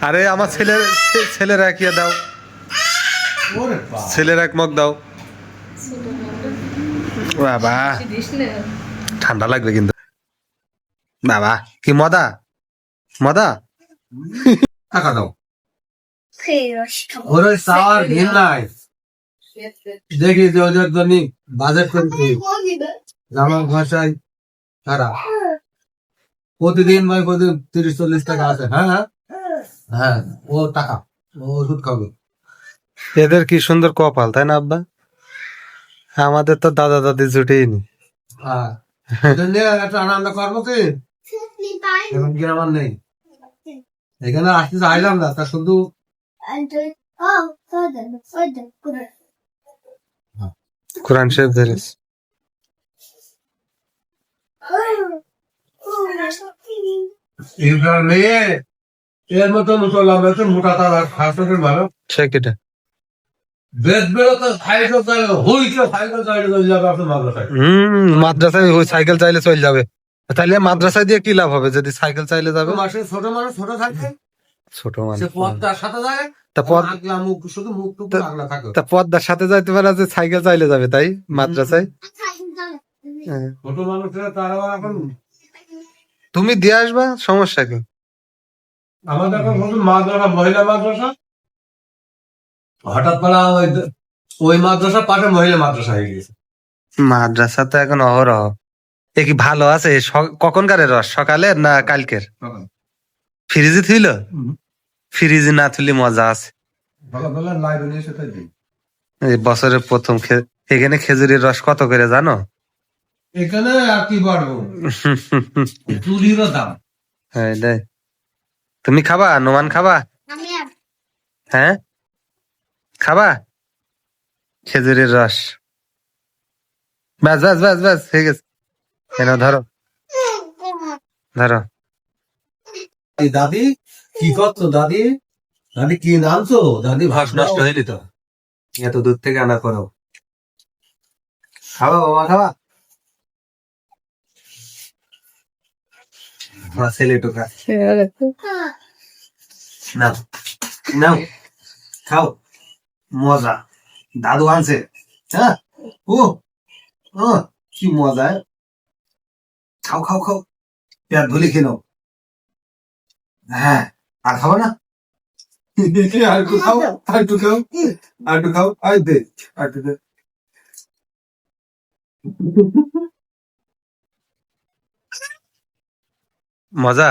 আরে আমার ছেলের ছে- ছেলের এক ইয়ে দাও। ওরে ছেলের এক মগ দাও। বাবা। ঠান্ডা লাগবে কিন্তু। বাবা কি মদা? মদা? টাকা দাও। ওরে সাওয়ার ঘিন নাই। দেখি যে ওদের জন্য বাজেট করছি। জামা ঘষাই তারা। প্রতিদিন ভাই প্রতিদিন তিরিশ চল্লিশ টাকা আছে। হ্যাঁ হ্যাঁ। হ্যাঁ ও টাকা। ও ওষুধ খাবে। এদের কি সুন্দর কপাল তাই না আব্বা? আমাদের তো দাদা দাদি জুটেই নি। হ্যাঁ। একটা আনন্দ করব কি? এখন কি আমার নেই। এখানে আসতে চাইলাম না তা শুধু কোরআন। শরীফ ধরিস এর মোটা তারা ভালো। সে কেটে। বেদ বেরোতে সাইকেল চাইলে হুইকে সাইকেল চাইলে চলে যাবে আপনার মাদ্রাসায়। হম মাদ্রাসায় ওই সাইকেল চাইলে চলে যাবে। তাহলে মাদ্রাসায় দিয়ে কি লাভ হবে যদি সাইকেল চাইলে যাবে? মাসে ছোট মানুষ ছোট থাকে। ছোট মানুষ সে সাথে যায় তা পদ আগলা মুখ শুধু মুখ টুকু তা- আগলা থাকে। তা পদ্মার সাথে যাইতে পারে যে সাইকেল চাইলে যাবে তাই মাদ্রাসায়? হ্যাঁ। ছোট মানুষেরা তারা এখন তুমি দিয়ে আসবা সমস্যা কি? আমাদের এখন মাদ্রাসা মহিলা মাদ্রাসা? হঠাৎ ওই ওই মাদ্রাসা পাশে মহিলা মাদ্রাসা হয়ে গেছে। মাদ্রাসা তো এখন অহরহ। এ কি ভালো আছে? কখনকারের রস? সকালের না কালকের? ফ্রিজে থুইল? ফ্রিজে না থুলি মজা আছে। বছরের প্রথম এখানে খেজুরির রস কত করে জানো? এখানে আর কি পারব চুরিরও দাম। দেখ। তুমি খাবা? নোমান খাবা? হ্যাঁ? খাবা? খেজুরের রস। ব্যাস ব্যাস ব্যাস ব্যাস হয়ে গেছে। কেন ধরো। ধরো। দাদি কি করছ দাদি? দাদি কি নামছো দাদি ভাস নষ্ট হয়ে তো? এত দূর থেকে আনা করো। খাবা বাবা খাবা আমার ছেলে টোকা নাও নাও খাও মজা দাদু আনছে হ্যাঁ ও ও কি মজা? খাও খাও খাও পেট ধুলি খেলো হ্যাঁ আর খাব না আর একটু খাও আর একটু খাও আর একটু খাও আর দে আর দে মজা?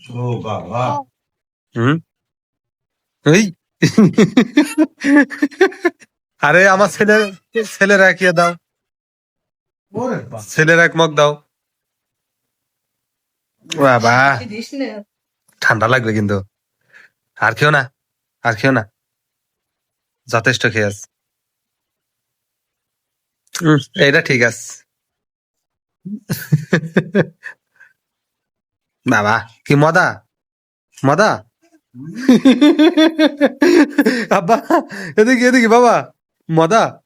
ও বাবা। হুম? এই। আরে আমার ছেলে ছেলের ইয়ে দাও। ছেলের এক মগ দাও। বাবা। ঠান্ডা লাগবে কিন্তু। আর খেও না আর খেও না। যথেষ্ট খেয়ে আস এইটা ঠিক আছে। বাবা কি মদা? মদা? আব্বা এদিকে এদিকে বাবা। মদা?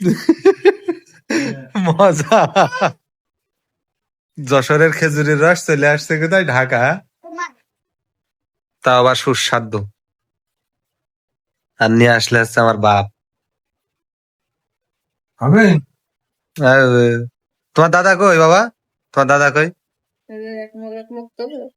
মজা। যশোরের খেজুরের রস চলে আসছে কোথায়? ঢাকা তা আবার সুস্বাদু। আর নিয়ে আসলে হচ্ছে আমার বাপ। হবে? আর, তোমার দাদা কই বাবা? তোমার দাদা কই? এক মুখ এক মুখ তো